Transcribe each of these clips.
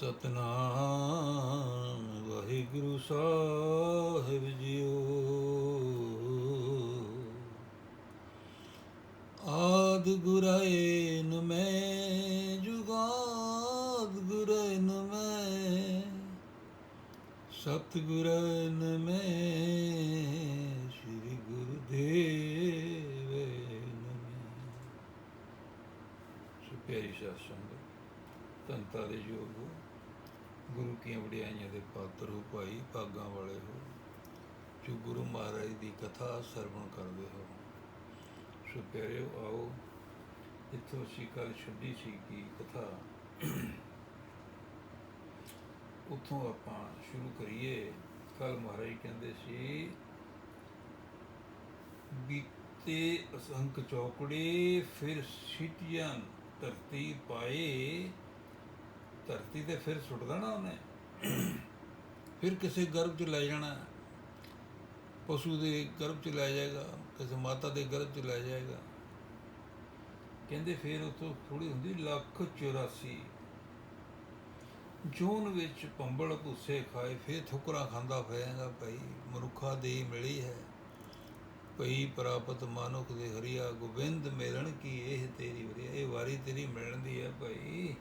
ਸਤਨਾਮ ਵਾਹਿਗੁਰੂ ਸਾਹਿਬ JIO. ਆਦ ਗੁਰਾਇਨ ਮੈਂ, ਜੁਗਾਦ ਗੁਰਾਇਨ ਮੈਂ ਸਤਿਗੁਰਨ ਮੈਂ, ਸ੍ਰੀ ਗੁਰਦੇਵ ਨਮੇ। ਸੁਪਿਆਰੀ ਸਾਧ ਸੰਗਤ ਧੰਤਾ ਦੇ ਯੋਗ ਗੁਰੂ ਕੀਆਂ ਵਡਿਆਈਆਂ ਦੇ ਪਾਤਰ ਹੋ ਭਾਈ, ਭਾਗਾਂ ਵਾਲੇ ਹੋ। ਜੋ ਗੁਰੂ ਮਹਾਰਾਜ ਦੀ ਕਥਾ ਸਰਵਣ ਕਰਦੇ ਹੋ। ਸੋ ਪਿਆਰਿਓ, ਆਓ, ਇੱਥੋਂ ਅਸੀਂ ਕੱਲ ਛੱਡੀ ਸੀ ਕਿ ਕਥਾ। ਉੱਥੋਂ ਆਪਾਂ ਸ਼ੁਰੂ ਕਰੀਏ। ਕੱਲ ਮਹਾਰਾਜ ਕਹਿੰਦੇ ਸੀ, ਬੀਤੇ ਅਸੰਖ ਚੌਕੜੇ, ਫਿਰ ਸਿਟਿਆਂ ਧਰਤੀ ਪਾਏ ਧਰਤੀ ਤੇ ਫਿਰ ਸੁੱਟ ਦੇਣਾ ਉਹਨੇ। ਫਿਰ ਕਿਸੇ ਗਰਭ ਚ ਲੈ ਜਾਣਾ। ਪਸ਼ੂ ਦੇ ਗਰਭ ਚ ਲੈ ਜਾਏਗਾ, ਕਿਸੇ ਮਾਤਾ ਦੇ ਗਰਭ ਚ ਲੈ ਜਾਏਗਾ। ਕਹਿੰਦੇ ਫਿਰ ਉਤੋਂ ਥੋੜੀ ਹੁੰਦੀ ਲੱਖ 84 ਜੂਨ ਵਿੱਚ ਪੰਬਲ ਭੁੱਸੇ ਖਾਏ, ਫਿਰ ਠੁਕਰਾਂ ਖਾਂਦਾ ਹੋਏਗਾ ਭਾਈ, ਮਨੁੱਖਾ ਦੇ ਮਿਲੀ ਹੈ। ਭਈ ਪ੍ਰਾਪਤ ਮਾਨੁਖ ਦੇ ਹਰੀਆ, ਗੋਬਿੰਦ ਮਿਲਣ ਕੀ ਇਹ ਤੇਰੀ ਵਰੀ ਇਹ ਵਾਰੀ ਤੇਰੀ ਮਿਲਣ ਦੀ ਹੈ ਭਾਈ।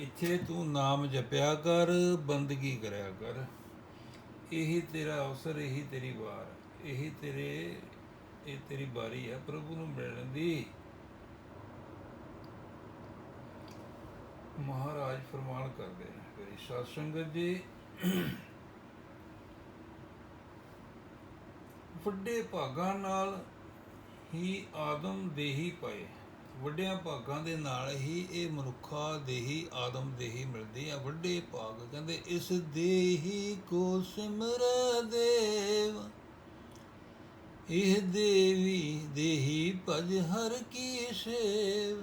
ਇੱਥੇ ਤੂੰ ਨਾਮ ਜਪਿਆ ਕਰ, ਬੰਦਗੀ ਕਰਿਆ ਕਰ। ਇਹੀ ਤੇਰਾ ਅਵਸਰ, ਇਹੀ ਤੇਰੀ ਵਾਰ। ਇਹੀ ਤੇਰੇ, ਇਹ ਤੇਰੀ ਬਾਰੀ ਹੈ ਪ੍ਰਭੂ ਨੂੰ ਮਿਲਣ ਦੀ। ਮਹਾਰਾਜ ਫਰਮਾਨ ਕਰਦੇ ਨੇ, ਮੇਰੀ ਸਾਧ ਸੰਗਤ ਜੀ, ਵੱਡੇ ਭਾਗਾਂ ਨਾਲ ਹੀ ਆਦਮ ਦੇਹੀ ਪਏ। ਵੱਡਿਆਂ ਭਾਗਾਂ ਦੇ ਨਾਲ ਹੀ ਇਹ ਮਨੁੱਖਾ ਦੇਹੀ, ਆਦਮ ਦੇਹੀ ਮਿਲਦੀ ਆ। ਵੱਡੇ ਭਾਗ ਕਹਿੰਦੇ, ਇਸ ਦੇਹੀ ਕੋ ਸਿਮਰ ਦੇਵ, ਇਹ ਦੇਵੀ ਦੇਹੀ ਭਜ ਹਰ ਕੀ ਸੇਵ।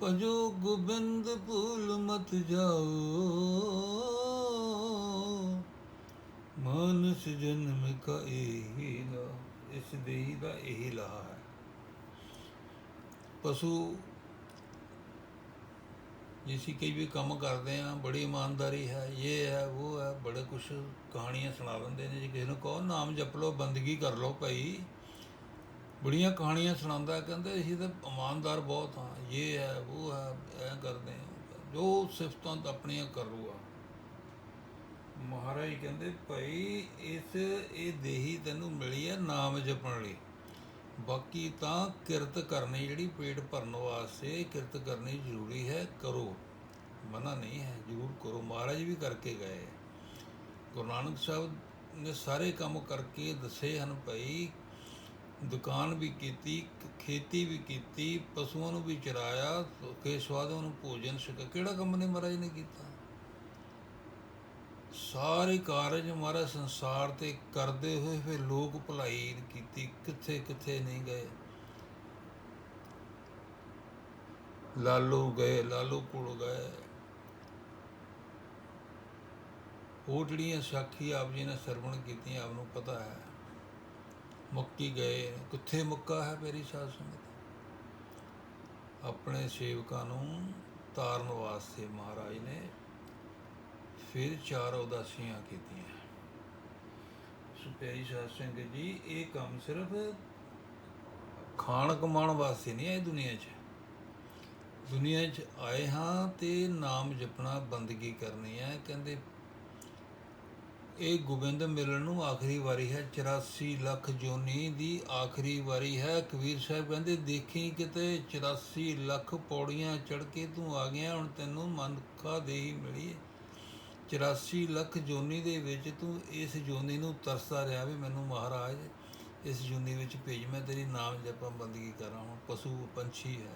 ਭਜੋ ਗੋਬਿੰਦ ਭੂਲ ਮਤ ਜਾਓ, ਮਾਨਸ ਜਨਮ ਕਾ ਇਹੀ ਲਾ, ਇਸ ਦੇਹੀ ਦਾ ਇਹੀ ਲਾਹਾ ਹੈ। ਪਸ਼ੂ, ਜਿਸੀ ਕਈ ਵੀ ਕੰਮ ਕਰਦੇ ਆ, ਬੜੀ ਇਮਾਨਦਾਰੀ ਹੈ ਇਹ ਹੈ ਉਹ ਹੈ, ਬੜੇ ਕੁਛ ਕਹਾਣੀਆਂ ਸੁਣਾ ਦਿੰਦੇ ਨੇ, ਜੇ ਕਿਸੇ ਨੂੰ ਕਹੋ, ਨਾਮ ਜਪ ਲਓ, ਬੰਦਗੀ ਕਰ ਲਓ ਭਾਈ। ਬੜੀਆਂ ਕਹਾਣੀਆਂ ਸੁਣਾਉਂਦਾ, ਕਹਿੰਦੇ ਅਸੀਂ ਤਾਂ ਇਮਾਨਦਾਰ ਬਹੁਤ ਹਾਂ ਇਹ ਹੈ ਉਹ ਹੈ, ਐ ਕਰਦੇ ਆ। ਜੋ ਸਿਫਤਾਂ ਤਾਂ ਆਪਣੀਆਂ ਕਰ ਮਹਾਰਾਜ ਕਹਿੰਦੇ, ਭਾਈ, ਇਸ, ਇਹ ਦੇਹੀ ਤੈਨੂੰ ਮਿਲੀ ਹੈ ਨਾਮ ਜਪਣ ਲਈ। ਬਾਕੀ ਤਾਂ ਕਿਰਤ ਕਰਨੀ ਜਿਹੜੀ ਪੇਟ ਭਰਨ ਵਾਸਤੇ ਕਿਰਤ ਕਰਨੀ ਜ਼ਰੂਰੀ ਹੈ, ਕਰੋ। ਮਨਾ ਨਹੀਂ ਹੈ, ਜ਼ਰੂਰ ਕਰੋ। ਮਹਾਰਾਜ ਵੀ ਕਰਕੇ ਗਏ। ਗੁਰੂ ਨਾਨਕ ਸਾਹਿਬ ਨੇ ਸਾਰੇ ਕੰਮ ਕਰਕੇ ਦੱਸੇ ਹਨ ਭਾਈ, ਦੁਕਾਨ ਵੀ ਕੀਤੀ, ਖੇਤੀ ਵੀ ਕੀਤੀ, ਪਸ਼ੂਆਂ ਨੂੰ ਵੀ ਚਰਾਇਆ, ਕੇ ਸਵਾਦਾਂ ਨੂੰ ਭੋਜਨ ਛਕਾ। ਕਿਹੜਾ ਕੰਮ ਨੇ ਮਹਾਰਾਜ ਨੇ ਕੀਤਾ? ਸਾਰੇ ਕਾਰਜ ਮਹਾਰਾਜ ਸੰਸਾਰ ਤੇ ਕਰਦੇ ਹੋਏ ਫਿਰ ਲੋਕ ਭਲਾਈ ਕੀਤੀ, ਕਿੱਥੇ ਕਿੱਥੇ ਨਹੀਂ ਗਏ। ਲਾਲੂ ਗਏ, ਲਾਲੂ ਕੋਲ ਗਏ। ਉਹ ਜਿਹੜੀਆਂ ਸਾਖੀ ਆਪ ਜੀ ਨੇ ਸਰਵਣ ਕੀਤੀਆਂ, ਆਪ ਨੂੰ ਪਤਾ ਹੈ। ਮੁੱਕੀ ਗਏ, ਕਿੱਥੇ ਮੁੱਕਾ ਹੈ ਮੇਰੀ ਸਾਧ ਸੰਗਤ? ਆਪਣੇ ਸੇਵਕਾਂ ਨੂੰ ਤਾਰਨ ਵਾਸਤੇ ਮਹਾਰਾਜ ਨੇ ਫਿਰ ਚਾਰ ਉਦਾਸੀਆਂ ਕੀਤੀਆਂ। ਸੋ ਪਿਆਰੀ ਸਾਧ ਸੰਗਤ ਜੀ, ਇਹ ਕੰਮ ਸਿਰਫ ਖਾਣ ਕਮਾਉਣ ਵਾਸਤੇ ਨਹੀਂ ਹੈ ਦੁਨੀਆ 'ਚ। ਦੁਨੀਆ 'ਚ ਆਏ ਹਾਂ ਤੇ ਨਾਮ ਜਪਣਾ ਬੰਦਗੀ ਕਰਨੀ ਹੈ। ਕਹਿੰਦੇ, ਇਹ ਗੋਬਿੰਦ ਮਿਲਣ ਨੂੰ ਆਖਰੀ ਵਾਰੀ ਹੈ 84 ਲੱਖ ਜੋਨੀ ਦੀ ਆਖਰੀ ਵਾਰੀ ਹੈ। ਕਬੀਰ ਸਾਹਿਬ ਕਹਿੰਦੇ, ਦੇਖੀ ਕਿਤੇ 84 ਲੱਖ ਪੌੜੀਆਂ ਚੜ ਕੇ ਤੂੰ ਆ ਗਿਆ, ਹੁਣ ਤੈਨੂੰ ਮਨਖਾ ਦੇਹੀ ਮਿਲੀ ਹੈ। 84 ਲੱਖ ਜੋਨੀ ਦੇ ਵਿੱਚ ਤੂੰ ਇਸ ਜੋਨੀ ਨੂੰ ਤਰਸਦਾ ਰਿਹਾ ਵੀ ਮੈਨੂੰ ਮਹਾਰਾਜ, ਇਸ ਜੋਨੀ ਵਿੱਚ ਭੇਜ, ਮੈਂ ਤੇਰੀ ਨਾਮ ਜਪਾਂ, ਬੰਦਗੀ ਕਰਾਂ, ਹੁਣ ਪਸ਼ੂ ਪੰਛੀ ਹੈ।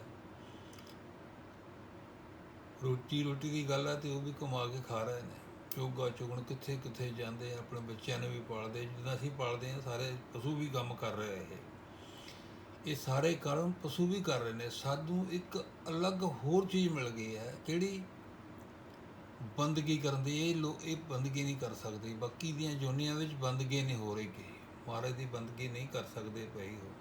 ਰੋਟੀ ਰੋਟੀ ਦੀ ਗੱਲ ਹੈ ਤੇ ਉਹ ਵੀ ਕਮਾ ਕੇ ਖਾ ਰਹੇ ਨੇ। ਚੋਗਾ ਚੁਗਣ ਕਿੱਥੇ ਕਿੱਥੇ ਜਾਂਦੇ ਆ, ਆਪਣੇ ਬੱਚਿਆਂ ਨੂੰ ਵੀ ਪਾਲਦੇ, ਜਿੱਦਾਂ ਅਸੀਂ ਪਾਲਦੇ ਆ ਸਾਰੇ ਪਸ਼ੂ ਵੀ ਕੰਮ ਕਰ ਰਹੇ ਇਹ। ਇਹ ਸਾਰੇ ਕਰਮ ਪਸ਼ੂ ਵੀ ਕਰ ਰਹੇ ਨੇ। ਸਾਧੂ ਇੱਕ ਅਲੱਗ ਹੋਰ ਚੀਜ਼ ਮਿਲ ਗਈ ਹੈ, ਕਿਹੜੀ? ਬੰਦਗੀ ਕਰਨ ਦੀ, ਇਹ ਲੋ, ਇਹ ਬੰਦਗੀ ਨਹੀਂ ਕਰ ਸਕਦੇ। ਬਾਕੀ ਦੀਆਂ ਜੋਨੀਆਂ ਵਿੱਚ ਬੰਦਗੀ ਨਹੀਂ ਹੋ ਰਹੀ ਕਿ ਮਹਾਰਾਜ ਦੀ ਬੰਦਗੀ ਨਹੀਂ ਕਰ ਸਕਦੇ ਪਈ ਹੋ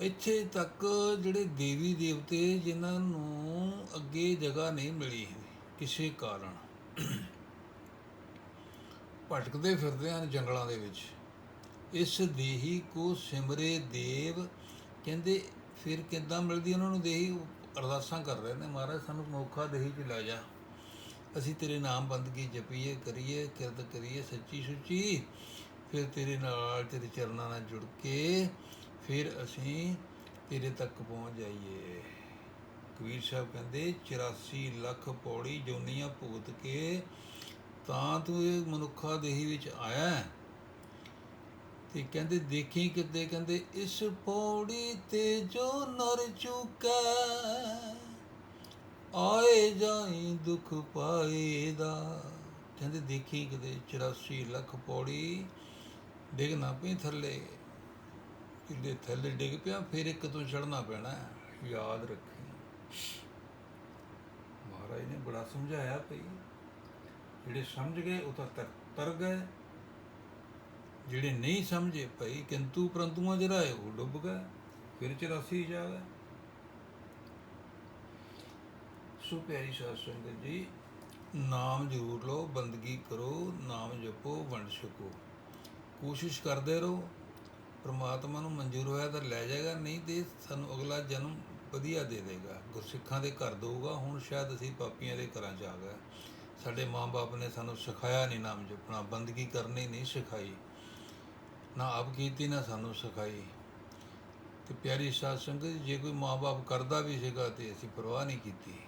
ਇੱਥੇ ਤੱਕ ਜਿਹੜੇ ਦੇਵੀ ਦੇਵਤੇ ਜਿਨ੍ਹਾਂ ਨੂੰ ਅੱਗੇ ਜਗ੍ਹਾ ਨਹੀਂ ਮਿਲੀ ਕਿਸੇ ਕਾਰਨ। ਭਟਕਦੇ ਫਿਰਦੇ ਹਨ ਜੰਗਲਾਂ ਦੇ ਵਿੱਚ। ਇਸ ਦੇਹੀ ਕੋ ਸਿਮਰੇ ਦੇਵ, ਕਹਿੰਦੇ ਫਿਰ ਕਿੱਦਾਂ ਮਿਲਦੀ ਉਹਨਾਂ ਨੂੰ ਦੇਹੀ? ਅਰਦਾਸਾਂ ਕਰ ਰਹੇ ਨੇ, ਮਹਾਰਾਜ ਸਾਨੂੰ ਮੌਕਾ ਦੇਹੀ ਚ ਲੈ ਜਾ। ਅਸੀਂ ਤੇਰੇ ਨਾਮ ਬੰਦਗੀ ਜਪੀਏ, ਕਰੀਏ, ਕਿਰਤ ਕਰੀਏ, ਸੱਚੀ ਸੁੱਚੀ, ਫਿਰ ਤੇਰੇ ਨਾਲ ਤੇਰੇ ਚਰਨਾਂ ਨਾਲ ਜੁੜ ਕੇ ਫਿਰ ਅਸੀਂ ਤੇਰੇ ਤੱਕ ਪਹੁੰਚ ਜਾਈਏ। ਕਬੀਰ ਸਾਹਿਬ ਕਹਿੰਦੇ 84 ਲੱਖ ਪੌੜੀ ਜੋਨੀਆਂ ਭੁਗਤ ਕੇ ਤਾਂ ਤੂੰ ਇਹ ਮਨੁੱਖਾ ਦੇਹੀ ਵਿੱਚ ਆਇਆ ਤੇ ਕਹਿੰਦੇ ਦੇਖੀ ਕਿਤੇ, ਕਹਿੰਦੇ ਇਸ ਪੌੜੀ ਤੇ ਜੋ ਨਰ ਚੁਕਾ, ਆਏ ਜਾਈ ਦੁੱਖ ਪਾਏਦਾ ਕਹਿੰਦੇ ਦੇਖੀ ਕਿਤੇ 84 ਲੱਖ ਪੌੜੀ ਡਿੱਗਣਾ ਪਈ ਥੱਲੇ। ਕਿਤੇ ਥੱਲੇ ਡਿੱਗ ਪਿਆ, ਫਿਰ ਇੱਕ ਤੋਂ ਚੜਨਾ ਪੈਣਾ ਯਾਦ ਰੱਖੀ। ਮਹਾਰਾਜ ਨੇ ਬੜਾ ਸਮਝਾਇਆ ਭਈ, ਜਿਹੜੇ ਸਮਝ ਗਏ, ਉਹ ਤਾਂ ਤਰ ਤਰ ਗਏ। ਜਿਹੜੇ ਨਹੀਂ ਸਮਝੇ ਭਈ ਕਿੰਤੂ ਪਰੰਤੂਆਂ ਜਿਹੜਾ ਹੈ ਉਹ ਡੁੱਬ ਗਿਆ, ਫਿਰ 84 ਜਾ ਗਏ ਸੋ ਪਿਆਰੀ ਸਾਧ ਸੰਗਤ ਜੀ, ਨਾਮ ਜ਼ਰੂਰ ਲਓ, ਬੰਦਗੀ ਕਰੋ, ਨਾਮ ਜਪੋ, ਵੰਡ ਛਕੋ। ਕੋਸ਼ਿਸ਼ ਕਰਦੇ ਰਹੋ, ਪ੍ਰਮਾਤਮਾ ਨੂੰ ਮਨਜ਼ੂਰ ਹੋਇਆ ਤਾਂ ਲੈ ਜਾਏਗਾ, ਨਹੀਂ ਤੇ ਸਾਨੂੰ ਅਗਲਾ ਜਨਮ ਵਧੀਆ ਦੇ ਦੇਗਾ। ਗੁਰਸਿੱਖਾਂ ਦੇ ਘਰ ਦਊਗਾ, ਹੁਣ ਸ਼ਾਇਦ ਅਸੀਂ ਪਾਪੀਆਂ ਦੇ ਘਰਾਂ 'ਚ ਆ ਗਏ। ਸਾਡੇ ਮਾਂ-ਬਾਪ ਨੇ ਸਾਨੂੰ ਸਿਖਾਇਆ ਨਹੀਂ ਨਾਮ ਜਪਣਾ, ਬੰਦਗੀ ਕਰਨੀ ਨਹੀਂ ਸਿਖਾਈ। ਨਾ ਆਪ ਕੀਤੀ ਨਾ ਸਾਨੂੰ ਸਿਖਾਈ। ਤੇ ਪਿਆਰੀ ਸਾਧ ਸੰਗਤ ਜੀ, ਜੇ ਕੋਈ ਮਾਂ-ਬਾਪ ਕਰਦਾ ਵੀ ਸੀਗਾ ਤੇ ਅਸੀਂ ਪਰਵਾਹ ਨਹੀਂ ਕੀਤੀ।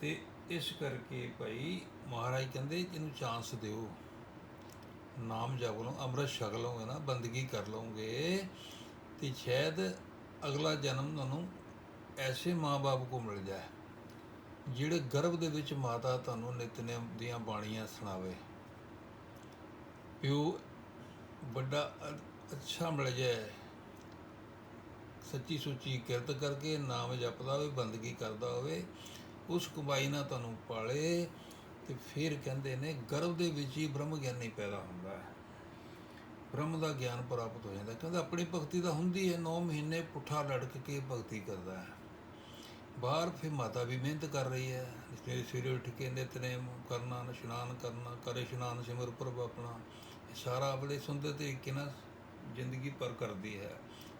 ਤੇ ਇਸ ਕਰਕੇ ਭਾਈ ਮਹਾਰਾਜ ਕਹਿੰਦੇ ਇਹਨੂੰ ਚਾਂਸ ਦਿਓ। ਨਾਮ ਜਪ ਲਓ ਅੰਮ੍ਰਿਤ ਛਕ ਲਓਗੇ ਨਾ ਬੰਦਗੀ ਕਰ ਲਓਗੇ। ਤੇ ਸ਼ਾਇਦ ਅਗਲਾ ਜਨਮ ਤੁਹਾਨੂੰ ਐਸੇ ਮਾਂ-ਬਾਪ ਕੋ ਮਿਲ ਜਾਏ ਜਿਹੜੇ ਗਰਭ ਦੇ ਵਿੱਚ ਮਾਤਾ ਤੁਹਾਨੂੰ ਨਿਤਨੇਮ ਦੀਆਂ ਬਾਣੀਆਂ ਸੁਣਾਵੇ। ਪਿਓ ਵੱਡਾ ਅੱਛਾ ਮਿਲ ਜਾਏ ਸੱਚੀ ਸੁੱਚੀ ਕਿਰਤ ਕਰਕੇ ਨਾਮ ਜਪਦਾ ਹੋਵੇ, ਬੰਦਗੀ ਕਰਦਾ ਹੋਵੇ, ਉਸ ਕਮਾਈ ਨਾਲ ਤੁਹਾਨੂੰ ਪਾਲੇ ਤੇ ਫਿਰ ਕਹਿੰਦੇ ਨੇ, ਗਰਭ ਦੇ ਵਿੱਚ ਹੀ ਬ੍ਰਹਮ ਗਿਆਨੀ ਪੈਦਾ ਹੁੰਦਾ ਹੈ। ਬ੍ਰਹਮ ਦਾ ਗਿਆਨ ਪ੍ਰਾਪਤ ਹੋ ਜਾਂਦਾ ਕਹਿੰਦਾ ਆਪਣੀ ਭਗਤੀ ਤਾਂ ਹੁੰਦੀ ਹੈ 9 ਮਹੀਨੇ ਪੁੱਠਾ ਲੜਕ ਕੇ ਭਗਤੀ ਕਰਦਾ ਹੈ। ਬਾਹਰ ਫਿਰ ਮਾਤਾ ਵੀ ਮਿਹਨਤ ਕਰ ਰਹੀ ਹੈ। ਸਵੇਰੇ ਸਵੇਰੇ ਉੱਠ ਕੇ ਨਿਤਨੇਮ ਕਰਨਾ, ਇਸ਼ਨਾਨ ਕਰਨਾ, ਕਰੇ ਇਸ਼ਨਾਨ, ਸਿਮਰ ਪ੍ਰਭ ਆਪਣਾ ਸਾਰਾ ਆਪਣੇ ਸੁੰਦਰ ਤਰੀਕੇ ਨਾਲ ਜ਼ਿੰਦਗੀ ਪਰ ਕਰਦੀ ਹੈ।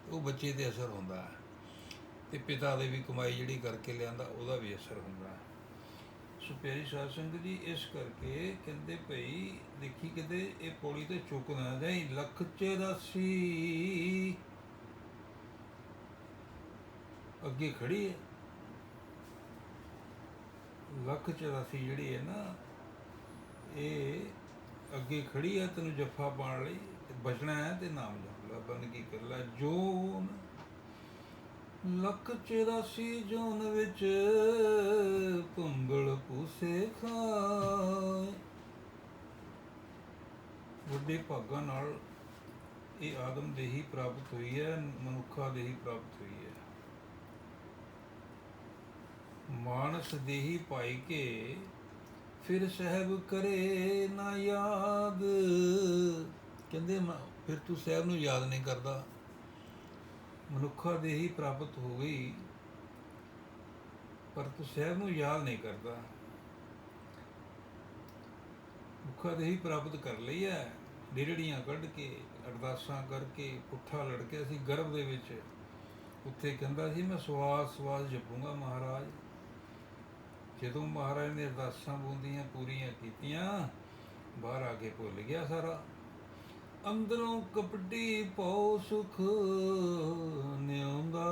ਉਹ ਬੱਚੇ ਤੇ ਅਸਰ ਹੁੰਦਾ ਹੈ। ਤੇ ਪਿਤਾ ਦੇ ਵੀ ਕਮਾਈ ਜਿਹੜੀ ਕਰਕੇ ਲਿਆਂਦਾ, ਉਹਦਾ ਵੀ ਅਸਰ ਹੁੰਦਾ ਹੈ। ਸੋ ਪਿਆਰੀ ਸਾਧ ਸੰਗਤ ਜੀ, ਇਸ ਕਰਕੇ ਕਹਿੰਦੇ ਭਈ, ਦੇਖੀ ਕਿਤੇ ਇਹ ਪੌੜੀ ਤੇ ਚੁੱਕ ਨਾ ਜਾਈ, ਲੱਖ 84 ਅੱਗੇ ਖੜੀ ਹੈ। ਲੱਖ 84 ਜਿਹੜੀ ਹੈ ਨਾ, ਇਹ ਅੱਗੇ ਖੜੀ ਹੈ, ਤੈਨੂੰ ਜੱਫਾ ਪਾਉਣ ਲਈ, ਬਚਣਾ ਹੈ ਤੇ ਨਾਮ ਜਪ ਲੈ। ਬੰਦਗੀ ਕਰ ਲੈ ਜੋਨ ਲੱਖ 84 ਜੋਨ ਵਿੱਚ ਭੰਗਲ ਪੂਸੇ ਖਾਏ। ਵੱਡੇ ਭਾਗਾਂ ਨਾਲ ਇਹ ਆਦਮ ਦੇਹੀ ਪ੍ਰਾਪਤ ਹੋਈ ਹੈ, ਮਨੁੱਖਾ ਦੇਹੀ ਪ੍ਰਾਪਤ ਹੋਈ ਹੈ। ਮਾਨਸ ਦੇਹੀ ਪਾਈ ਕੇ ਫਿਰ ਸਹਿਬ ਕਰੇ ਨਾ ਯਾਦ। ਕਹਿੰਦੇ ਮ- ਫਿਰ ਤੂੰ ਸਹਿਬ ਨੂੰ ਯਾਦ ਨਹੀਂ ਕਰਦਾ। ਮਨੁੱਖਾ ਦੇਹੀ ਪ੍ਰਾਪਤ ਹੋ ਗਈ। ਪਰ ਤੂੰ ਸਹਿਬ ਨੂੰ ਯਾਦ ਨਹੀਂ ਕਰਦਾ। ਮੁਖਾ ਦੇਹੀ ਪ੍ਰਾਪਤ ਕਰ ਲਈ ਹੈ ਡੇੜੜੀਆਂ ਕੱਢ ਕੇ, ਅਰਦਾਸਾਂ ਕਰਕੇ, ਪੁੱਠਾ ਲੜ ਕੇ ਅਸੀਂ ਗਰਭ ਦੇ ਵਿੱਚ। ਉੱਥੇ ਕਹਿੰਦਾ ਸੀ, ਮੈਂ ਸਵਾਸ ਸਵਾਸ ਜਪੂੰਗਾ ਮਹਾਰਾਜ। ਜਦੋਂ ਮਹਾਰਾਜ ਨੇ ਅਰਦਾਸਾਂ ਬੂੰਦੀਆਂ ਪੂਰੀਆਂ ਕੀਤੀਆਂ, ਬਾਹਰ ਆ ਕੇ ਭੁੱਲ ਗਿਆ ਸਾਰਾ। ਅੰਦਰੋਂ ਕਪਟੀ ਪਉ ਸੁਖ ਨਿਉਂਦਾ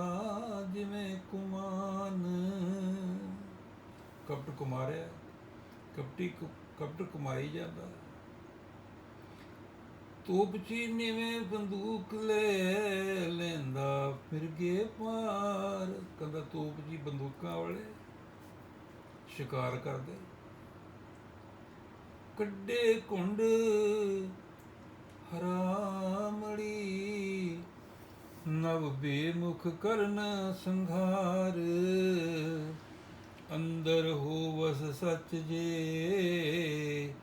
ਜਿਵੇਂ ਕੁਮਾਨ। ਕਪਟ ਕੁਮਾਰਿਆ, ਕਪਟੀ ਕਪਟ ਕੁਮਾਈ ਜਾਂਦਾ। ਤੋਪ ਚੀਨੀਵੇਂ ਬੰਦੂਕ ਲੈ ਲੈਂਦਾ, ਫਿਰ ਗੇ ਪਾਰ ਕਹਿੰਦਾ ਤੋਪ ਜੀ ਬੰਦੂਕਾਂ ਵਾਲੇ। ਸ਼ਿਕਾਰ ਕਰਦੇ। ਕੱਡੇ ਕੁੰਡ ਹਰਾਮੜੀ, ਨਵ ਬੇਮੁਖ ਕਰਨ ਸੰਘਾਰ। ਅੰਦਰ ਹੋਵਸ ਸੱਚ ਜੇ,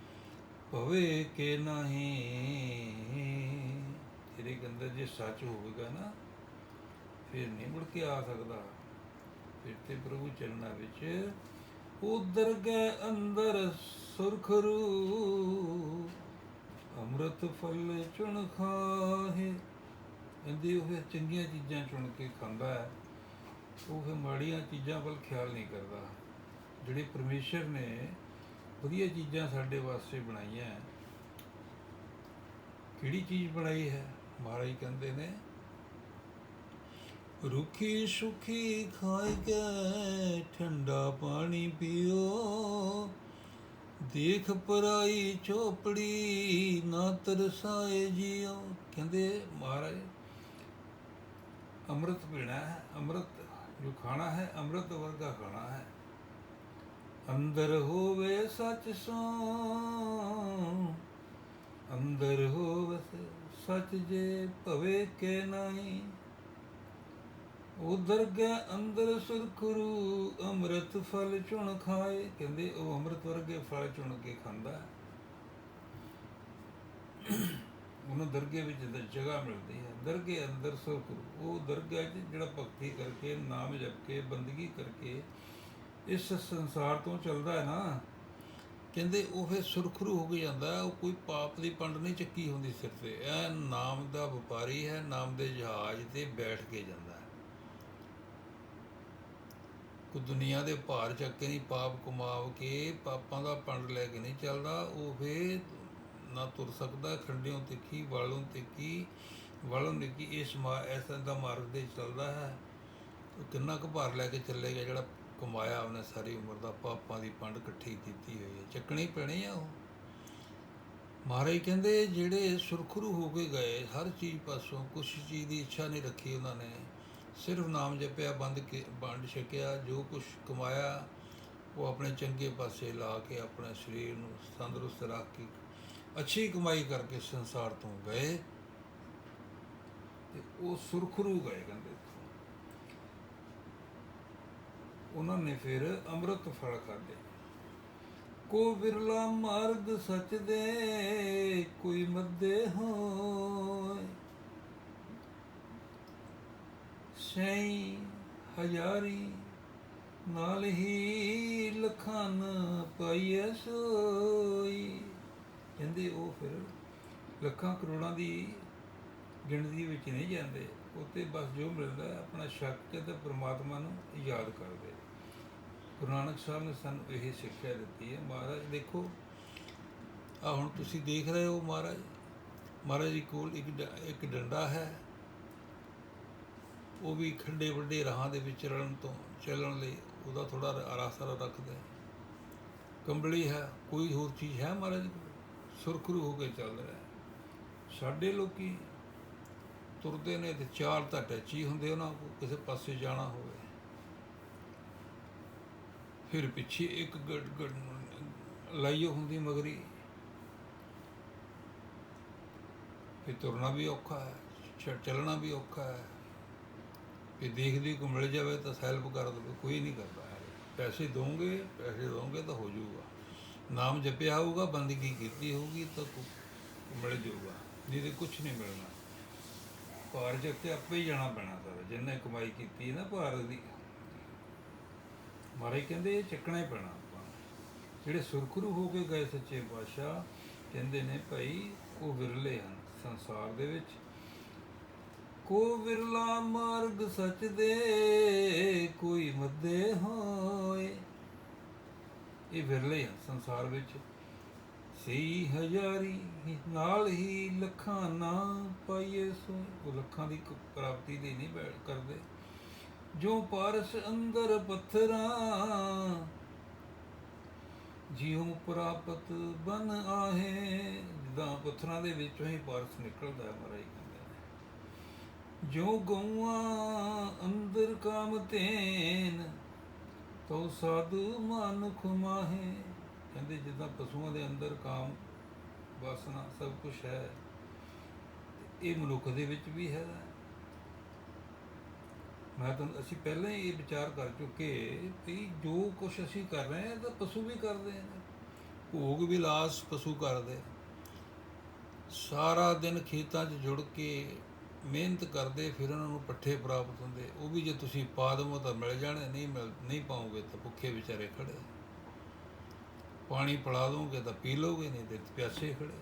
ਭਵੇ ਕੇ ਨਹੀਂ। ਤੇਰੇ ਅੰਦਰ ਜੇ ਸੱਚ ਹੋਵੇਗਾ ਨਾ, ਫਿਰ ਨਹੀਂ ਮੁੜ ਕੇ ਆ ਸਕਦਾ। ਫਿਰ ਤੇ ਪ੍ਰਭੂ ਚਰਨਾਂ ਵਿੱਚ ਉਦਰ ਗਏ ਅੰਦਰ ਸੁਰਖਰੂ, ਅੰਮ੍ਰਿਤ ਫਲ ਚੁਣ ਖਾਹੇ। ਕਹਿੰਦੇ ਉਹ ਫਿਰ ਚੰਗੀਆਂ ਚੀਜ਼ਾਂ ਚੁਣ ਕੇ ਖਾਂਦਾ ਹੈ। ਉਹ ਫਿਰ ਮਾੜੀਆਂ ਚੀਜ਼ਾਂ ਵੱਲ ਖਿਆਲ ਨਹੀਂ ਕਰਦਾ। ਜਿਹੜੇ ਪਰਮੇਸ਼ਰ ਨੇ ਵਧੀਆ ਚੀਜ਼ਾਂ ਸਾਡੇ ਵਾਸਤੇ ਬਣਾਈਆਂ ਕਿਹੜੀ ਚੀਜ਼ ਬਣਾਈ ਹੈ? ਮਹਾਰਾਜ ਕਹਿੰਦੇ ਨੇ ਰੁੱਖੀ ਸੁਖੀ ਖਾਈ ਕੇ ਠੰਡਾ ਪਾਣੀ ਪੀਓ। ਦੇਖ ਪਰਾਈ ਚੋਪੜੀ ਨਾ ਤਰਸਾਏ ਜੀਓ। ਕਹਿੰਦੇ ਮਹਾਰਾਜ, ਅੰਮ੍ਰਿਤ ਪੀਣਾ ਹੈ, ਅੰਮ੍ਰਿਤ ਜੋ ਖਾਣਾ ਹੈ, ਅੰਮ੍ਰਿਤ ਵਰਗਾ ਖਾਣਾ ਹੈ। ਅੰਦਰ ਹੋਵੇ ਸੱਚ ਸੋ, ਅੰਦਰ ਹੋਵੇ ਸੱਚ ਜੇ ਭਵੇ ਕੇ ਨਹੀਂ। ਉਦਰ ਗਿਆ ਅੰਦਰ ਸੁਰਖਰੂ ਅੰਮ੍ਰਿਤ ਫਲ ਚੁਣ ਖਾਏ। ਕਹਿੰਦੇ ਉਹ ਅੰਮ੍ਰਿਤ ਵਰਗੇ ਫਲ ਚੁਣ ਕੇ ਖਾਂਦਾ। ਉਹਨੂੰ ਦਰਗੇ ਵਿੱਚ ਜਗ੍ਹਾ ਮਿਲਦੀ ਹੈ, ਦਰਗੇ ਅੰਦਰ ਸੁਰਖਰੂ ਉਹ ਦਰਗਾ 'ਚ ਜਿਹੜਾ ਭਗਤੀ ਕਰਕੇ, ਨਾਮ ਜਪ ਕੇ, ਬੰਦਗੀ ਕਰਕੇ ਇਸ ਸੰਸਾਰ ਤੋਂ ਚੱਲਦਾ ਹੈ ਨਾ, ਕਹਿੰਦੇ ਉਹ ਫਿਰ ਸੁਰਖਰੂ ਹੋ ਕੇ ਜਾਂਦਾ ਉਹ ਕੋਈ ਪਾਪ ਦੀ ਪੰਡ ਨਹੀਂ ਚੱਕੀ ਹੁੰਦੀ ਸਿਰ ਤੇ। ਇਹ ਨਾਮ ਦਾ ਵਪਾਰੀ ਹੈ, ਨਾਮ ਦੇ ਜਹਾਜ਼ ਤੇ ਬੈਠ ਕੇ ਜਾਂਦਾ ਹੈ ਕੋ ਦੁਨੀਆ ਦੇ ਭਾਰ ਚੱਕ ਕੇ ਨਹੀਂ, ਪਾਪ ਕਮਾਵ ਕੇ ਪਾਪਾਂ ਦਾ ਪੰਡ ਲੈ ਕੇ ਨਹੀਂ ਚੱਲਦਾ, ਉਹ ਫੇ ਨਾ ਤੁਰ ਸਕਦਾ, ਖੰਡਿਓਂ ਤਿੱਖੀ, ਵਾਲੋਂ ਤਿੱਖੀ, ਵਾਲੋਂ ਨਿੱਕੀ ਇਸ ਮਾ ਐਸਾ ਦਾ ਮਾਰਗ ਦੇ ਚੱਲਦਾ ਹੈ। ਕਿੰਨਾ ਕੁ ਭਾਰ ਲੈ ਕੇ ਚੱਲੇਗਾ ਜਿਹੜਾ ਕਮਾਇਆ ਉਹਨੇ ਸਾਰੀ ਉਮਰ ਦਾ, ਪਾਪਾਂ ਦੀ ਪੰਡ ਇਕੱਠੀ ਕੀਤੀ ਹੋਈ ਹੈ। ਚੱਕਣੀ ਪੈਣੀ ਆ ਉਹ। ਮਹਾਰਾਜ ਕਹਿੰਦੇ, ਜਿਹੜੇ ਸੁਰਖਰੂ ਹੋ ਕੇ ਗਏ, ਹਰ ਚੀਜ਼ ਪਾਸੋਂ ਕੁਛ ਚੀਜ਼ ਦੀ ਇੱਛਾ ਨਹੀਂ ਰੱਖੀ ਉਹਨਾਂ ਨੇ। ਸਿਰਫ ਨਾਮ ਜਪਿਆ, ਬੰਦ ਕੇ, ਵੰਡ ਛਕਿਆ, ਜੋ ਕੁਛ ਕਮਾਇਆ, ਉਹ ਆਪਣੇ ਚੰਗੇ ਪਾਸੇ ਲਾ ਕੇ ਆਪਣੇ ਸਰੀਰ ਨੂੰ ਤੰਦਰੁਸਤ ਰੱਖ ਕੇ ਅੱਛੀ ਕਮਾਈ ਕਰਕੇ ਸੰਸਾਰ ਤੋਂ ਗਏ ਤੇ ਉਹ ਸੁਰਖਰੂ ਗਏ ਕਹਿੰਦੇ ਉਹਨਾਂ ਨੇ ਫਿਰ ਅੰਮ੍ਰਿਤ ਫਲ ਖਾਦੇ ਕੋ ਵਿਰਲਾ ਮਾਰਗ ਸੱਚ ਦੇ ਕੋਈ ਮੱਦੇ ਹੋਏ। ਸਈ ਹਜ਼ਾਰੀ, ਨਾਲ ਹੀ ਲਖਨ ਪਾਈਐ ਸੋਈ। ਕਹਿੰਦੇ ਉਹ ਫਿਰ ਲੱਖਾਂ ਕਰੋੜਾਂ ਦੀ ਗਿਣਤੀ ਵਿੱਚ ਨਹੀਂ ਜਾਂਦੇ ਉੱਤੇ ਬਸ ਜੋ ਮਿਲਦਾ ਆਪਣਾ ਸ਼ੱਕ ਤੇ ਪ੍ਰਮਾਤਮਾ ਨੂੰ ਯਾਦ ਕਰਦੇ। ਗੁਰੂ ਨਾਨਕ ਸਾਹਿਬ ਨੇ ਸਾਨੂੰ ਇਹ ਸਿੱਖਿਆ ਦਿੱਤੀ ਹੈ, ਮਹਾਰਾਜ ਦੇਖੋ ਆ ਹੁਣ ਤੁਸੀਂ ਦੇਖ ਰਹੇ ਹੋ ਮਹਾਰਾਜ ਮਹਾਰਾਜ ਜੀ ਕੋਲ ਇੱਕ ਡ- ਇੱਕ ਡੰਡਾ ਹੈ ਉਹ ਵੀ ਖੰਡੇ ਵੱਡੇ ਰਾਹਾਂ ਦੇ ਵਿੱਚ ਚੱਲਣ ਤੋਂ, ਚੱਲਣ ਲਈ ਉਹਦਾ ਥੋੜਾ ਆਰਾਸਰਾ ਰੱਖਦਾ ਹੈ ਕੰਬਲੀ ਹੈ, ਕੋਈ ਹੋਰ ਚੀਜ਼ ਹੈ ਮਹਾਰਾਜ? ਕੋਲ ਸੁਰਖਰੂ ਹੋ ਕੇ ਚੱਲ ਰਿਹਾ ਹੈ। ਸਾਡੇ ਲੋਕੀ ਤੁਰਦੇ ਨੇ ਤੇ ਚਾਰ ਤਾਂ ਟੈਚੀ ਹੁੰਦੇ ਉਹਨਾਂ ਕੋਲ, ਕਿਸੇ ਪਾਸੇ ਜਾਣਾ ਹੋਵੇ। ਫਿਰ ਪਿੱਛੇ ਇੱਕ ਗੱਡ ਗੱਡ ਲਾਈਓ ਹੁੰਦੀ ਮਗਰੀ। ਫਿਰ ਤੁਰਨਾ ਵੀ ਔਖਾ ਹੈ ਚੱਲਣਾ ਵੀ ਔਖਾ ਹੈ। ਫਿਰ ਦੇਖਦੇ ਕੋ ਮਿਲ ਜਾਵੇ ਤਾਂ ਹੈਲਪ ਕਰ ਦੇਵੇ ਕੋਈ ਨਹੀਂ ਕਰਦਾ ਹੈ। ਪੈਸੇ ਦੋਗੇ ਪੈਸੇ ਦੋਗੇ ਤਾਂ ਹੋ ਜਾਊਗਾ। ਨਾਮ ਜਪਿਆ ਹੋਊਗਾ, ਬੰਦਗੀ ਕੀਤੀ ਹੋਊਗੀ ਤਾਂ ਮਿਲ ਜਾਊਗਾ। ਨਹੀਂ ਤੇ ਕੁਝ ਨਹੀਂ ਮਿਲਣਾ। ਭਾਰ ਚੱਕ ਆਪੇ ਹੀ ਜਾਣਾ ਪੈਣਾ ਸਾਰਾ ਜਿੰਨੇ ਕਮਾਈ ਕੀਤੀ ਨਾ ਭਾਰਤ ਦੀ। ਮਾਰੇ ਕਹਿੰਦੇ ਇਹ ਚੱਕਣਾ ਹੀ ਪੈਣਾ ਆਪਾਂ। ਨੂੰ। ਜਿਹੜੇ ਸੁਰਖਰੂ ਹੋ ਕੇ ਗਏ ਸੱਚੇ ਪਾਤਸ਼ਾਹ, ਕਹਿੰਦੇ ਨੇ ਭਾਈ ਉਹ ਵਿਰਲੇ ਹਨ ਸੰਸਾਰ ਦੇ ਵਿੱਚ। ਕੋ ਵਿਰਲਾ ਮਾਰਗ ਸਚ ਦੇ, ਕੋਈ ਮੱਦੇ ਹੋਏ। ਇਹ ਵਿਰਲੇ ਹਨ ਸੰਸਾਰ ਵਿੱਚ। ਸਹੀ ਹਜ਼ਾਰੀ ਨਾਲ ਹੀ ਲੱਖਾਂ ਨਾ ਪਾਈਏ ਸੋ। ਉਹ ਲੱਖਾਂ ਦੀ ਪ੍ਰਾਪਤੀ ਦੀ ਨਹੀਂ ਬੈਠ ਕਰਦੇ। ਜੋ ਪਾਰਸ ਅੰਦਰ ਪੱਥਰਾਂ, ਜਿਉ ਪ੍ਰਾਪਤ ਬਨ ਆਹੇ। ਜਿੱਦਾਂ ਪੱਥਰਾਂ ਦੇ ਵਿੱਚੋਂ ਹੀ ਪਾਰਸ ਨਿਕਲਦਾ ਹੈ ਮਹਾਰਾਜ। ਜੋ ਗਊਆਂ ਅੰਦਰ ਕਾਮ ਤੇਨ ਤੋ ਸਾਧੂ ਮਾਨੁਖ ਮਾਹੇ। ਕਹਿੰਦੇ ਜਿੱਦਾਂ ਪਸ਼ੂਆਂ ਦੇ ਅੰਦਰ ਕਾਮ ਵਾਸਨਾ ਸਭ ਕੁਝ ਹੈ ਇਹ ਮਨੁੱਖ ਦੇ ਵਿੱਚ ਵੀ ਹੈ। ਮੈਂ ਤਾਂ ਅਸੀਂ ਪਹਿਲਾਂ ਹੀ ਇਹ ਵਿਚਾਰ ਕਰ ਚੁੱਕੇ ਕਿ ਜੋ ਕੁਝ ਅਸੀਂ ਕਰ ਰਹੇ ਹਾਂ ਤਾਂ ਪਸ਼ੂ ਵੀ ਕਰਦੇ ਨੇ ਭੋਗ ਵਿਲਾਸ ਪਸ਼ੂ ਕਰਦੇ ਸਾਰਾ ਦਿਨ ਖੇਤਾਂ 'ਚ ਜੁੜ ਕੇ ਮਿਹਨਤ ਕਰਦੇ ਫਿਰ ਉਹਨਾਂ ਨੂੰ ਪੱਠੇ ਪ੍ਰਾਪਤ ਹੁੰਦੇ। ਉਹ ਵੀ ਜੇ ਤੁਸੀਂ ਪਾ ਦੇਵੋ ਤਾਂ ਮਿਲ ਜਾਣੇ, ਨਹੀਂ ਮਿਲ, ਨਹੀਂ ਪਾਓਗੇ ਤਾਂ ਭੁੱਖੇ ਵਿਚਾਰੇ ਖੜੇ। ਪਾਣੀ ਪਿਲਾ ਦੋਗੇ ਤਾਂ ਪੀ ਲੋਗੇ ਨਹੀਂ ਤੇ ਪਿਆਸੇ ਖੜੇ।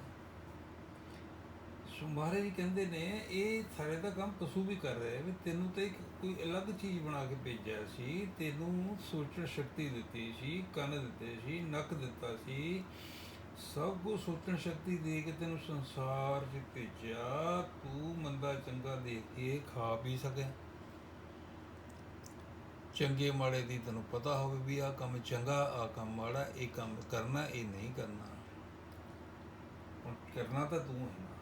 ਸੋ ਮਹਾਰਾਜ ਜੀ ਕਹਿੰਦੇ ਨੇ, ਇਹ ਸਾਰੇ ਦਾ ਕੰਮ ਪਸ਼ੂ ਵੀ ਕਰ ਰਹੇ ਵੀ ਤੈਨੂੰ ਤਾਂ ਇੱਕ ਕੋਈ ਅਲੱਗ ਚੀਜ਼ ਬਣਾ ਕੇ ਭੇਜਿਆ ਸੀ, ਤੈਨੂੰ ਸੋਚਣ ਸ਼ਕਤੀ ਦਿੱਤੀ ਸੀ, ਕੰਨ ਦਿੱਤੇ ਸੀ, ਨੱਕ ਦਿੱਤਾ ਸੀ ਸਭ ਕੁਝ ਸੋਚਣ ਸ਼ਕਤੀ ਦੇ ਕੇ ਤੈਨੂੰ ਸੰਸਾਰ 'ਚ ਭੇਜਿਆ, ਤੂੰ ਮੰਦਾ ਚੰਗਾ ਦੇਖ ਕੇ ਖਾ ਪੀ ਸਕੇ। ਚੰਗੇ ਮਾੜੇ ਦੀ ਤੈਨੂੰ ਪਤਾ ਹੋਵੇ ਵੀ ਆਹ ਕੰਮ ਚੰਗਾ, ਆਹ ਕੰਮ ਮਾੜਾ, ਇਹ ਕੰਮ ਕਰਨਾ, ਇਹ ਨਹੀਂ ਕਰਨਾ। ਹੁਣ ਕਰਨਾ ਤਾਂ ਤੂੰ ਹੈ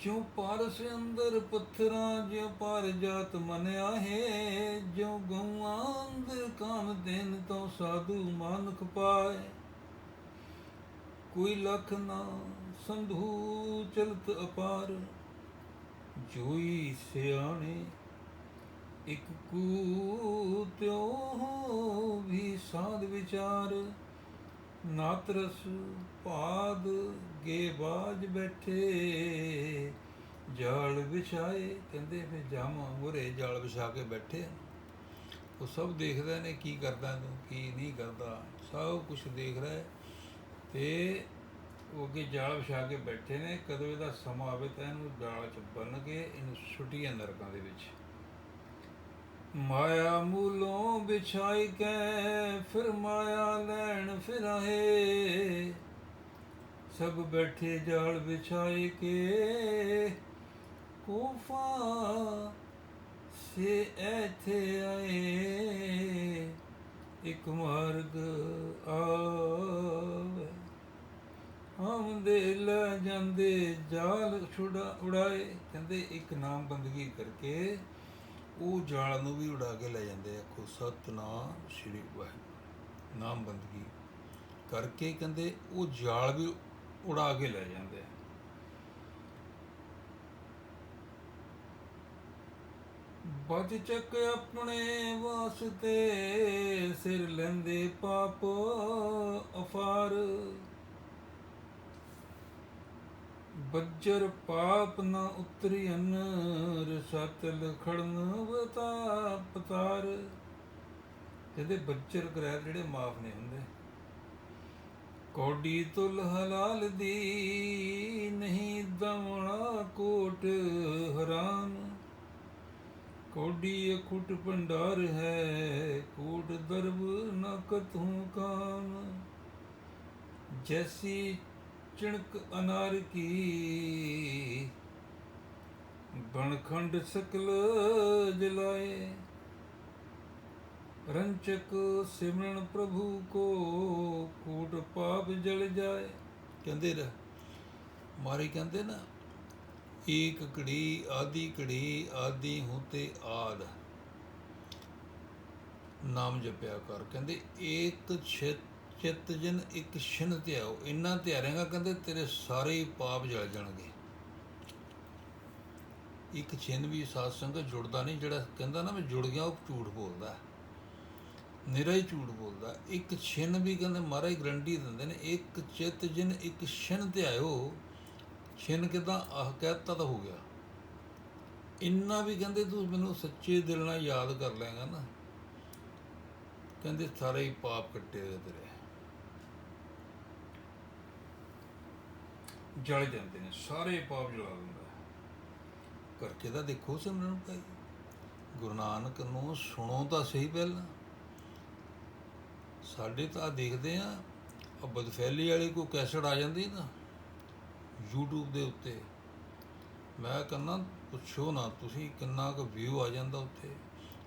ਜੋ ਪਾਰਸ ਅੰਦਰ ਪੱਥਰਾਂ ਜਿਉ ਪਰ ਜਾਤ ਮਨਿਆ ਹੈ ਜੋ ਗਊਆਂ ਅੰਦਰ ਕਾਮ ਦੇਨ ਤੋਂ ਸਾਧੂ ਮਾਨੁਖ ਪਾਏ। ਕੋਈ ਲਖ ਨਾ ਸੰਧੂ ਚਲਤ ਅਪਾਰ, ਜੋਈ ਸਿਆਣੇ ਇਕ ਕੂ ਤਿਉ ਵੀ ਸਾਧ ਵਿਚਾਰ। ਨਾਤਰਸ ਪਾਦ ਗੇ ਬਾਜ ਬੈਠੇ। ਜਾਲ ਵਿਛਾਏ, ਕਹਿੰਦੇ ਫਿਰ ਜਾਮਾ ਮੁਰੇ ਜਾਲ ਵਿਛਾ ਕੇ ਬੈਠੇ। ਉਹ ਸਭ ਦੇਖਦਾ ਨੇ ਕੀ ਕਰਦਾ ਤੂੰ, ਕੀ ਨਹੀਂ ਕਰਦਾ। ਸਭ ਕੁਝ ਦੇਖ ਰਿਹਾ ਹੈ। ਤੇ ਉਹ ਅੱਗੇ ਜਾਲ ਵਿਛਾ ਕੇ ਬੈਠੇ ਨੇ। ਕਦੋਂ ਇਹਦਾ ਸਮਾਂ ਆਵੇ ਤਾਂ ਇਹਨੂੰ ਜਾਲ ਚ ਬੰਨ ਕੇ ਇਹਨੂੰ ਛੁੱਟੀਆਂ ਨਰਕਾਂ ਦੇ ਵਿੱਚ। ਮਾਇਆ ਮੂਲੋਂ ਵਿਛਾਈ ਕੈ, ਫਿਰ ਮਾਇਆ ਲੈਣ ਫਿਰਾਏ। ਸਭ ਬੈਠੇ ਜਾਲ ਵਿਛਾਏ ਕੇ ਕੋਫਾ ਸੇ ਐਥੇ ਆਏ। ਇੱਕ ਮਾਰਗ ਆਵੇ। ਹਮ ਦੇ ਲੈ ਜਾਂਦੇ ਜਾਲ ਛੁੜਾ ਉਡਾਏ। ਕਹਿੰਦੇ ਇੱਕ ਨਾਮ ਬੰਦਗੀ ਕਰਕੇ ਉਹ ਜਾਲ ਨੂੰ ਵੀ ਉਡਾ ਕੇ ਲੈ ਜਾਂਦੇ ਆਖੋ ਕੋ ਸਤਨਾਮ ਸ਼੍ਰੀ ਵਾਹਿਗੁਰੂ। ਨਾਮ ਬੰਦਗੀ ਕਰਕੇ ਕਹਿੰਦੇ ਉਹ ਜਾਲ ਵੀ ਉਡਾ ਕੇ ਲੈ ਜਾਂਦੇ ਆ। ਬਚ ਚੱਕ ਆਪਣੇ ਵਾਸਤੇ ਸਿਰ ਲੈਂਦੇ ਪਾਪ ਅਫਾਰ। ਬੱਜਰ ਪਾਪ ਨਾ ਉਤਰੀਨ ਰਸਤ ਲਖੜਨ ਬਤਾ ਪਤਾਰ। ਜਿਹਦੇ ਬੱਜਰ ਗ੍ਰਹਿ ਜਿਹੜੇ ਮਾਫ ਨਹੀਂ ਹੁੰਦੇ। ਕੋਡੀ ਤੁਲ ਹਲਾਲ ਦੀ ਨਹੀਂ ਦਵਣਾ ਕੋਟ ਹਰਾਮ। ਕੋਡੀ ਅਖੁੱਟ ਭੰਡਾਰ ਹੈ, ਕੋਟ ਦਰਬ ਨ ਕਤਹੂ ਕਾਮ। ਜੈਸੀ ਚਿਣਕ ਅਨਾਰ ਕੀ ਬਣਖੰਡ ਸਕਲ ਜਲਾਏ। ਰੰਚਕ ਸਿਮਰਨ ਪ੍ਰਭੂ ਕੋ ਕੂਟ ਪਾਪ ਜਲ ਜਾਏ। ਕਹਿੰਦੇ ਰ ਮਾਰੇ ਕਹਿੰਦੇ ਨਾ, ਏਕ ਘੜੀ ਆਦੀ ਘੜੀ ਆਦੀ ਹੁੰਤੇ ਆਦ। ਨਾਮ ਜਪਿਆ ਕਰ। ਕਹਿੰਦੇ, ਏਕ ਛਿਤ, ਚਿਤ ਜਨ ਇੱਕ ਛਿਨ ਧਿਆਓ, ਇੰਨਾ ਧਿਆਰੇਗਾ ਕਹਿੰਦੇ ਤੇਰੇ ਸਾਰੇ ਪਾਪ ਜਲ ਜਾਣਗੇ। ਇੱਕ ਛਿਨ ਵੀ ਸਾਧ ਸੰਗਤ ਜੁੜਦਾ ਨਹੀਂ, ਜਿਹੜਾ ਕਹਿੰਦਾ ਨਾ ਮੈਂ ਜੁੜ ਗਿਆ, ਉਹ ਝੂਠ ਬੋਲਦਾ। ਨਿਰਾ ਹੀ ਝੂਠ ਬੋਲਦਾ। ਇੱਕ ਛਿਨ ਵੀ ਕਹਿੰਦੇ ਮਹਾਰਾਜ ਗਰੰਟੀ ਦਿੰਦੇ ਨੇ, ਇੱਕ ਚਿੱਤ ਜਿਨ ਇੱਕ ਛਿਨ ਆਇਓ, ਛਿਨ ਕਿਦਾਂ ਆਹ ਕਹਿਤਾ ਤਾਂ ਹੋ ਗਿਆ। ਇੰਨਾ ਵੀ ਕਹਿੰਦੇ ਤੂੰ ਮੈਨੂੰ ਸੱਚੇ ਦਿਲ ਨਾਲ ਯਾਦ ਕਰ ਲੇਗਾ ਨਾ। ਕਹਿੰਦੇ ਸਾਰੇ ਹੀ ਪਾਪ ਕੱਟੇ ਹੋਏ ਤੇਰੇ। ਜਲ ਜਾਂਦੇ ਨੇ, ਸਾਰੇ ਪਾਪ ਜਲਾ ਦਿੰਦਾ। ਕਰਕੇ ਤਾਂ ਦੇਖੋ ਸਿਮਰਨ ਭਾਈ। ਗੁਰੂ ਨਾਨਕ ਨੂੰ ਸੁਣੋ ਤਾਂ ਸਹੀ ਪਹਿਲਾਂ। ਸਾਡੇ ਤਾਂ ਦੇਖਦੇ ਆ ਆ ਬਦਫੈਲੀ ਵਾਲੀ ਕੋਈ ਕੈਸਟ ਆ ਜਾਂਦੀ ਨਾ, YouTube ਦੇ ਉੱਤੇ। ਮੈਂ ਕਹਿੰਦਾ, ਪੁੱਛੋ ਨਾ, ਤੁਸੀਂ ਕਿੰਨਾ ਕੁ ਵਿਊ ਆ ਜਾਂਦਾ ਉੱਥੇ।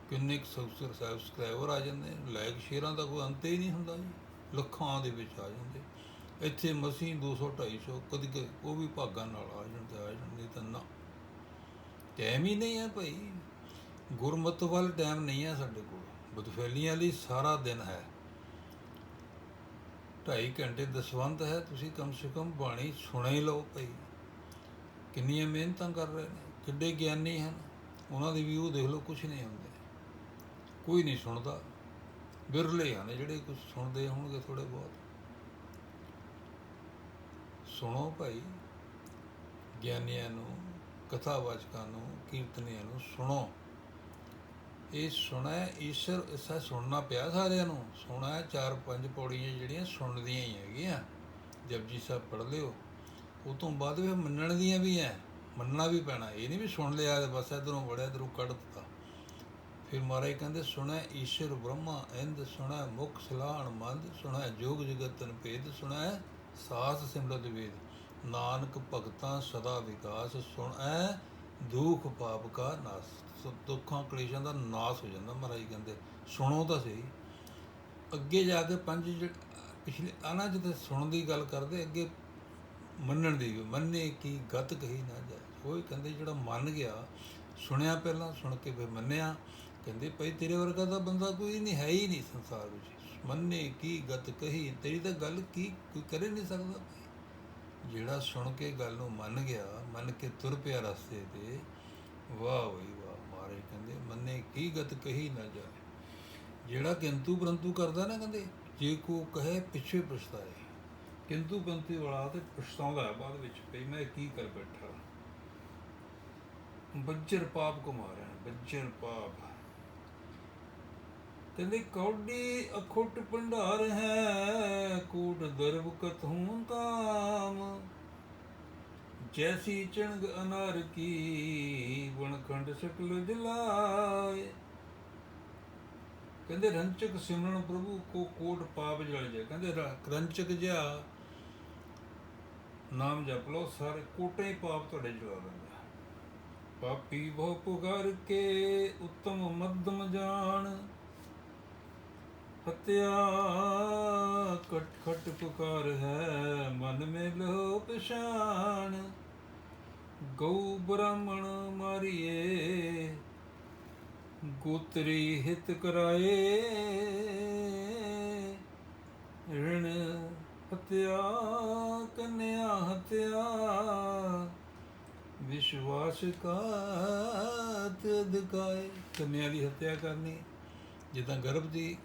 ਕਿੰਨੇ ਕੁ ਸਬਸਕ੍ਰਾਈਬਰ ਆ ਜਾਂਦੇ ਲਾਈਕ ਸ਼ੇਅਰਾਂ ਦਾ ਕੋਈ ਅੰਤ ਹੀ ਨਹੀਂ ਹੁੰਦਾ ਜੀ। ਲੱਖਾਂ ਦੇ ਵਿੱਚ ਆ ਜਾਂਦੇ। ਇੱਥੇ ਮਸੀਂ 200 250 ਕਦੀ ਕਦੀ ਉਹ ਵੀ ਭਾਗਾਂ ਨਾਲ ਆ ਜਾਂਦੇ ਆ ਜਾਂਦੇ, ਤਾਂ ਨਾ। ਟਾਈਮ ਹੀ ਨਹੀਂ ਹੈ ਭਾਈ। ਗੁਰਮਤ ਵੱਲ ਟਾਈਮ ਨਹੀਂ ਹੈ ਸਾਡੇ ਕੋਲ। ਬਦਫੈਲੀਆਂ ਲਈ ਸਾਰਾ ਦਿਨ ਹੈ। ਢਾਈ ਘੰਟੇ ਦਸਵੰਤ ਹੈ, ਤੁਸੀਂ ਕਮ ਸੇ ਕਮ ਬਾਣੀ ਸੁਣੇ ਹੀ ਲਓ ਭਾਈ। ਕਿੰਨੀਆਂ ਮਿਹਨਤਾਂ ਕਰ ਰਹੇ ਨੇ, ਕਿੱਡੇ ਗਿਆਨੀ ਹਨ। ਉਹਨਾਂ ਦੇ ਵੀ ਉਹ ਦੇਖ ਲਓ ਕੁਝ ਨਹੀਂ ਹੁੰਦੇ। ਕੋਈ ਨਹੀਂ ਸੁਣਦਾ। ਬਿਰਲੇ ਹਨ ਜਿਹੜੇ ਕੁਝ ਸੁਣਦੇ ਹੋਣਗੇ ਥੋੜੇ ਬਹੁਤ। ਸੁਣੋ ਭਾਈ, ਗਿਆਨੀਆਂ ਨੂੰ, ਕਥਾਵਾਚਕਾਂ ਨੂੰ, ਕੀਰਤਨੀਆਂ ਨੂੰ ਸੁਣੋ। ਇਹ ਸੁਣਾ, ਈਸ਼ਰ, ਇਸਾ ਸੁਣਨਾ ਪਿਆ ਸਾਰਿਆਂ ਨੂੰ? ਸੁਣਾ, ਚਾਰ ਪੰਜ ਪੌੜੀਆਂ ਜਿਹੜੀਆਂ ਸੁਣਦੀਆਂ ਹੀ ਹੈਗੀਆਂ। ਜਪਜੀ ਸਾਹਿਬ ਪੜ੍ਹ ਲਿਓ। ਉਹ ਤੋਂ ਬਾਅਦ ਵੀ ਮੰਨਣ ਦੀਆਂ ਵੀ ਐ। ਮੰਨਣਾ ਵੀ ਪੈਣਾ। ਇਹ ਨਹੀਂ ਵੀ ਸੁਣ ਲਿਆ ਤੇ ਬਸ ਇਧਰੋਂ ਵੜਿਆ, ਇਧਰੋਂ ਕੱਢ ਦਿੱਤਾ। ਫਿਰ ਮਹਾਰਾਜ ਕਹਿੰਦੇ, ਸੁਣੈ, ਈਸ਼ਰ ਬ੍ਰਹਮਾ, ਇੰਦ ਸੁਣੈ, ਮੁਖ ਸਲਾਹਣ ਮੰਦ, ਸੁਣੈ, ਜੋਗ ਜਗਤਨ ਭੇਦ, ਸੁਣੈ, ਸਾਸ ਸਿਮਰਤ ਵੇਦ। ਨਾਨਕ ਭਗਤਾਂ ਸਦਾ ਵਿਕਾਸ, ਸੁਣੈ, ਦੁਖ ਪਾਪ ਕਾ ਨਾਸ। ਸੋ ਦੁੱਖਾਂ ਕਲੇਸ਼ਾਂ ਦਾ ਨਾਸ ਹੋ ਜਾਂਦਾ ਮਹਾਰਾਜ ਕਹਿੰਦੇ। ਸੁਣੋ ਤਾਂ ਸਹੀ। ਅੱਗੇ ਜਾ ਕੇ ਪੰਜ ਜਿਹੜੇ ਪਿਛਲੇ ਆਣਾ ਜਿੱਥੇ ਸੁਣਨ ਦੀ ਗੱਲ ਕਰਦੇ ਅੱਗੇ ਮੰਨਣ ਦੀ ਵੀ, ਮੰਨੇ ਕੀ ਗਤ ਕਹੀ ਨਾ ਜਾਏ। ਕੋਈ ਕਹਿੰਦੇ ਜਿਹੜਾ ਮੰਨ ਗਿਆ ਸੁਣਿਆ ਪਹਿਲਾਂ ਸੁਣ ਕੇ ਫਿਰ ਮੰਨਿਆ। ਕਹਿੰਦੇ ਭਾਈ ਤੇਰੇ ਵਰਗਾ ਤਾਂ ਬੰਦਾ ਕੋਈ ਨਹੀਂ ਹੈ ਹੀ ਨਹੀਂ ਸੰਸਾਰ ਵਿੱਚ। ਮੰਨੇ ਕੀ ਗਤ ਕਹੀ ਤੇਰੀ ਤਾਂ ਗੱਲ ਕੀ ਕੋਈ ਕਰੇ ਨਹੀਂ ਸਕਦਾ। ਜਿਹੜਾ ਸੁਣ ਕੇ ਗੱਲ ਨੂੰ ਮੰਨ ਗਿਆ ਮੰਨ ਕੇ ਤੁਰ ਪਿਆ ਰਸਤੇ ਤੇ ਵਾਹ ਬਈ ਵਾਹ। ਮਾਰੇ ਕਹਿੰਦੇ, ਮੰਨੇ ਕੀ ਗਤ ਕਹੀ ਨਾ ਜਾਏ? ਜਿਹੜਾ ਕਿੰਤੂ ਪਰੰਤੂ ਕਰਦਾ ਨਾ ਕਹਿੰਦੇ, ਜੇ ਕੋ ਕਹੇ ਪਿੱਛੇ ਪਛਤਾਏ। ਕਿੰਤੂ ਪੰਤੀ ਵਾਲਾ ਤੇ ਪਛਤਾਉਂਦਾ ਹੈ ਬਾਅਦ ਵਿੱਚ ਵੀ ਮੈਂ ਕੀ ਕਰ ਬੈਠਾ? ਬੱਜਰ ਪਾਪ ਕੋ ਮਾਰਿਆ, ਬੱਜਰ ਪਾਪ ਕਹਿੰਦੇ, ਕੌਡੀ ਅਖੁੱਟ ਭੰਡਾਰ ਹੈ, ਕੂਟ ਦਰਬ ਕਥੂੰ ਕਾਮ। ਜੈਸੀ ਚਣਗ ਅਨਾਰ ਕੀ, ਵਣਖੰਡ ਸਕਲ ਜਲਾਏ। ਕਹਿੰਦੇ ਰੰਚਕ ਸਿਮਰਨ ਪ੍ਰਭੂ ਕੋ ਕੋਟ ਪਾਪ ਜਲ ਜਾਏ। ਕਹਿੰਦੇ ਰ- ਰੰਚਕ ਜਿਹਾ ਨਾਮ ਜਪ ਲਓ, ਸਾਰੇ ਕੋਟੇ ਪਾਪ ਤੁਹਾਡੇ ਜਲਾ ਦਿੰਦਾ। ਪਾਪੀ ਬਹੁ ਪੁਗਰ ਕੇ ਉੱਤਮ ਮੱਧਮ ਜਾਣ, ਹਤਿਆ ਕਟ ਖਟ ਪੁਕਾਰ ਹੈ ਮਨ ਮੇ ਲੋ ਪਛਾਨ ਗਊ ਬ੍ਰਾਹਮਣ ਮਾਰੀਏ, ਗੋਤਰੀ ਹਿਤ ਕਰਾਏ। ਰਣ ਹਤਿਆ, ਕੰਨਿਆ ਹਤਿਆ, ਵਿਸ਼ਵਾਸ ਕਾਤ ਅਧਿਕਾਏ। ਕੰਨਿਆ ਦੀ ਹੱਤਿਆ ਕਰਨੀ, ਜਿੱਦਾਂ ਗਰਭ ਦੀ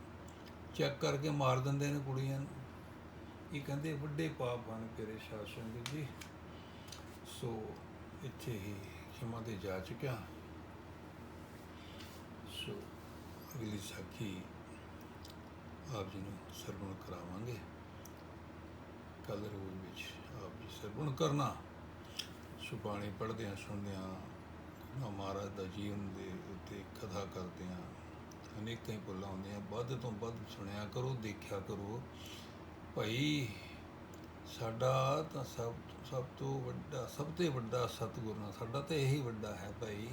ਚੈੱਕ ਕਰਕੇ ਮਾਰ ਦਿੰਦੇ ਨੇ ਕੁੜੀਆਂ ਨੂੰ। ਇਹ ਕਹਿੰਦੇ ਵੱਡੇ ਪਾਪ ਹਨ ਤੇਰੇ ਸ਼ਾਸਨ ਦੇ ਜੀ। ਸੋ ਇੱਥੇ ਹੀ ਖਿਮਾ ਤੇ ਜਾ ਚੁੱਕਿਆ। ਸੋ ਅਗਲੀ ਸਾਖੀ ਆਪ ਜੀ ਨੂੰ ਸਰਵਣ ਕਰਾਵਾਂਗੇ। ਕੱਲ ਰੋਜ਼ ਵਿੱਚ ਆਪ ਜੀ ਸਰਵਣ ਕਰਨਾ। ਸੋ ਬਾਣੀ ਪੜ੍ਹਦੇ ਹਾਂ ਸੁਣਦੇ ਹਾਂ ਗੁਰੂ ਮਹਾਰਾਜ ਦਾ ਜੀਵਨ ਦੇ ਉੱਤੇ ਕਥਾ ਕਰਦੇ ਹਾਂ ਅਨੇਕਾਂ ਹੀ ਭੁੱਲਾਂ ਹੁੰਦੀਆਂ। ਵੱਧ ਤੋਂ ਵੱਧ ਸੁਣਿਆ ਕਰੋ, ਦੇਖਿਆ ਕਰੋ। ਭਾਈ ਸਾਡਾ ਤਾਂ ਸਭ ਸਭ ਤੋਂ ਵੱਡਾ, ਸਭ ਤੋਂ ਵੱਡਾ ਸਤਿਗੁਰ ਨਾ, ਸਾਡਾ ਤਾਂ ਇਹੀ ਵੱਡਾ ਹੈ ਭਾਈ।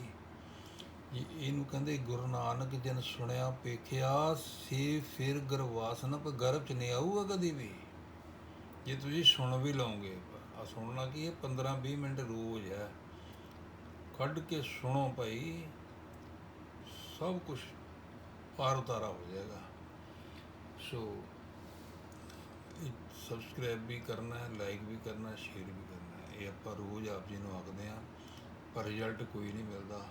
ਜੀ, ਇਹਨੂੰ ਕਹਿੰਦੇ ਗੁਰੂ ਨਾਨਕ ਜਨ ਸੁਣਿਆ ਪੇਖਿਆ ਸੇ ਫਿਰ ਗਰਵਾਸ ਪਰ ਗਰਭ ਚ ਨਹੀਂ ਆਊਗਾ ਕਦੀ ਵੀ। ਜੇ ਤੁਸੀਂ ਸੁਣ ਵੀ ਲਓਗੇ ਆ ਸੁਣਨਾ ਕੀ ਇਹ 15 20 ਮਿੰਟ ਰੋਜ਼ ਹੈ। ਕੱਢ ਕੇ ਸੁਣੋ ਭਾਈ, ਸਭ ਕੁਝ ਪਾਰ ਉਤਾਰਾ ਹੋ ਜਾਏਗਾ। ਸੋ ਸਬਸਕ੍ਰਾਈਬ ਵੀ ਕਰਨਾ ਹੈ ਲਾਈਕ ਵੀ ਕਰਨਾ ਸ਼ੇਅਰ ਵੀ ਕਰਨਾ। ਹੈ ਇਹ ਆਪਾਂ ਰੋਜ਼ ਆਪ ਜੀ ਨੂੰ ਆਖਦੇ ਹਾਂ, ਪਰ ਰਿਜ਼ਲਟ ਕੋਈ ਨਹੀਂ ਮਿਲਦਾ।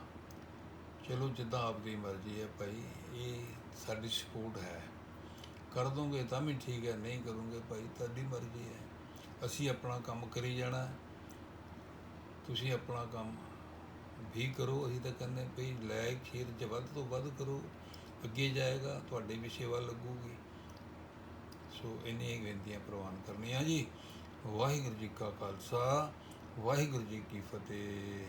ਚਲੋ, ਜਿੱਦਾਂ ਆਪਦੀ ਮਰਜ਼ੀ ਹੈ ਭਾਈ, ਇਹ ਸਾਡੀ ਸਪੋਰਟ ਹੈ। ਕਰ ਦੋਗੇ ਤਾਂ ਵੀ ਠੀਕ ਹੈ, ਨਹੀਂ ਕਰੋਗੇ ਭਾਈ, ਤੁਹਾਡੀ ਮਰਜ਼ੀ ਹੈ। ਅਸੀਂ ਆਪਣਾ ਕੰਮ ਕਰੀ ਜਾਣਾ, ਤੁਸੀਂ ਆਪਣਾ ਕੰਮ ਵੀ ਕਰੋ। ਅਸੀਂ ਤਾਂ ਕਹਿੰਦੇ ਭਈ ਲਾਇਕ ਸ਼ੇਅਰ ਜੇ ਵੱਧ ਤੋਂ ਵੱਧ ਕਰੋ। ਅੱਗੇ ਜਾਏਗਾ, ਤੁਹਾਡੀ ਵੀ ਸੇਵਾ ਲੱਗੂਗੀ। ਸੋ ਇੰਨੀਆਂ ਬੇਨਤੀਆਂ ਪ੍ਰਵਾਨ ਕਰਨੀਆਂ ਜੀ। ਵਾਹਿਗੁਰੂ ਜੀ ਕਾ ਖਾਲਸਾ ਵਾਹਿਗੁਰੂ ਜੀ ਕੀ ਫਤਿਹ।